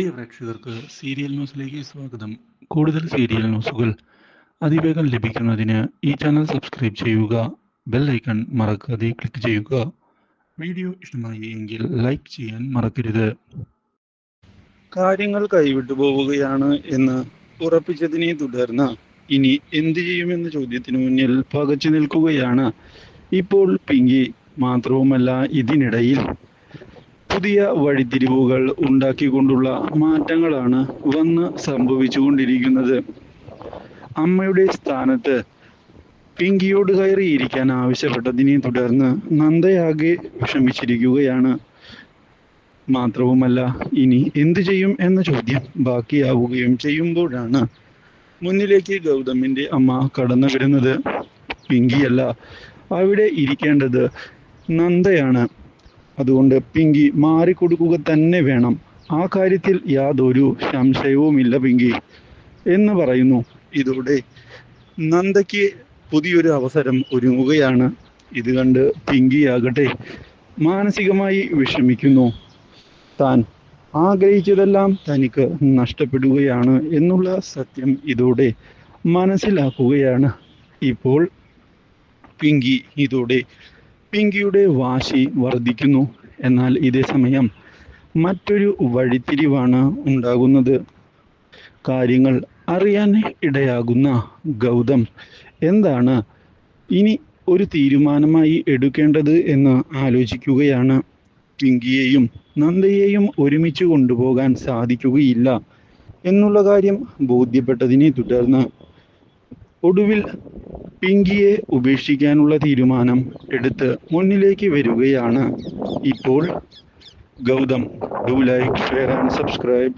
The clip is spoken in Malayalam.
പ്രിയ പ്രേക്ഷകർക്ക് സീരിയൽ ന്യൂസിലേക്ക് സ്വാഗതം. കൂടുതൽ സീരിയൽ ന്യൂസുകൾ അതിവേഗം ലഭിക്കുന്നതിന് ഈ ചാനൽ സബ്സ്ക്രൈബ് ചെയ്യുക ബെൽ ഐക്കൺ മറക്കാതെ ക്ലിക്ക് ചെയ്യുക. വീഡിയോ ഇഷ്ടമായി എങ്കിൽ ലൈക്ക് ചെയ്യാൻ മറക്കരുത്. കാര്യങ്ങൾ കൈവിട്ടു പോവുകയാണ് എന്ന് ഉറപ്പിച്ചതിനെ തുടർന്ന് ഇനി എന്ത് ചെയ്യുമെന്ന ചോദ്യത്തിന് മുന്നിൽ പകച്ചു നിൽക്കുകയാണ്. ഇപ്പോൾ പിങ്കി മാത്രവുമല്ല ഇതിനിടയിൽ പുതിയ വഴിത്തിരിവുകൾ ഉണ്ടാക്കിക്കൊണ്ടുള്ള മാറ്റങ്ങളാണ് വന്ന് സംഭവിച്ചുകൊണ്ടിരിക്കുന്നത്. അമ്മയുടെ സ്ഥാനത്ത് പിങ്കിയോട് കയറിയിരിക്കാൻ ആവശ്യപ്പെട്ടതിനെ തുടർന്ന് നന്ദയാകെ വിഷമിച്ചിരിക്കുകയാണ്. മാത്രവുമല്ല ഇനി എന്തു ചെയ്യും എന്ന ചോദ്യം ബാക്കിയാവുകയും ചെയ്യുമ്പോഴാണ് മുന്നിലേക്ക് ഗൗതമിന്റെ അമ്മ കടന്നു വരുന്നത്. പിങ്കിയല്ല അവിടെ ഇരിക്കേണ്ടത് നന്ദയാണ്. അതുകൊണ്ട് പിങ്കി മാറിക്കൊടുക്കുക തന്നെ വേണം. ആ കാര്യത്തിൽ യാതൊരു സംശയവുമില്ല പിങ്കി. എന്ന് പറയുന്നു. ഇതോടെ നന്ദയ്ക്ക് പുതിയൊരു അവസരം ഒരുങ്ങുകയാണ്. ഇത് കണ്ട് പിങ്കിയാകട്ടെ മാനസികമായി വിഷമിക്കുന്നു. താൻ ആഗ്രഹിച്ചതെല്ലാം തനിക്ക് നഷ്ടപ്പെടുകയാണ് എന്നുള്ള സത്യം ഇതോടെ മനസ്സിലാക്കുകയാണ്. ഇപ്പോൾ പിങ്കി ഇതോടെ പിങ്കിയുടെ വാശി വർദ്ധിക്കുന്നു. എന്നാൽ ഇതേ സമയം മറ്റൊരു വഴിത്തിരിവാണ് ഉണ്ടാകുന്നത്. കാര്യങ്ങൾ അറിയാൻ ഇടയാകുന്ന ഗൗതം എന്താണ്? ഇനി ഒരു തീരുമാനമായി എടുക്കേണ്ടത് എന്ന് ആലോചിക്കുകയാണ്. പിങ്കിയെയും നന്ദയെയും ഒരുമിച്ച് കൊണ്ടുപോകാൻ സാധിക്കുകയില്ല എന്നുള്ള കാര്യം ബോധ്യപ്പെട്ടതിനെ തുടർന്ന് ഒടുവിൽ പിങ്കിയെ ഉപേക്ഷിക്കാനുള്ള തീരുമാനം എടുത്ത് മുന്നിലേക്ക് വരികയാണ്. ഇപ്പോൾ Gautam. Do like share and subscribe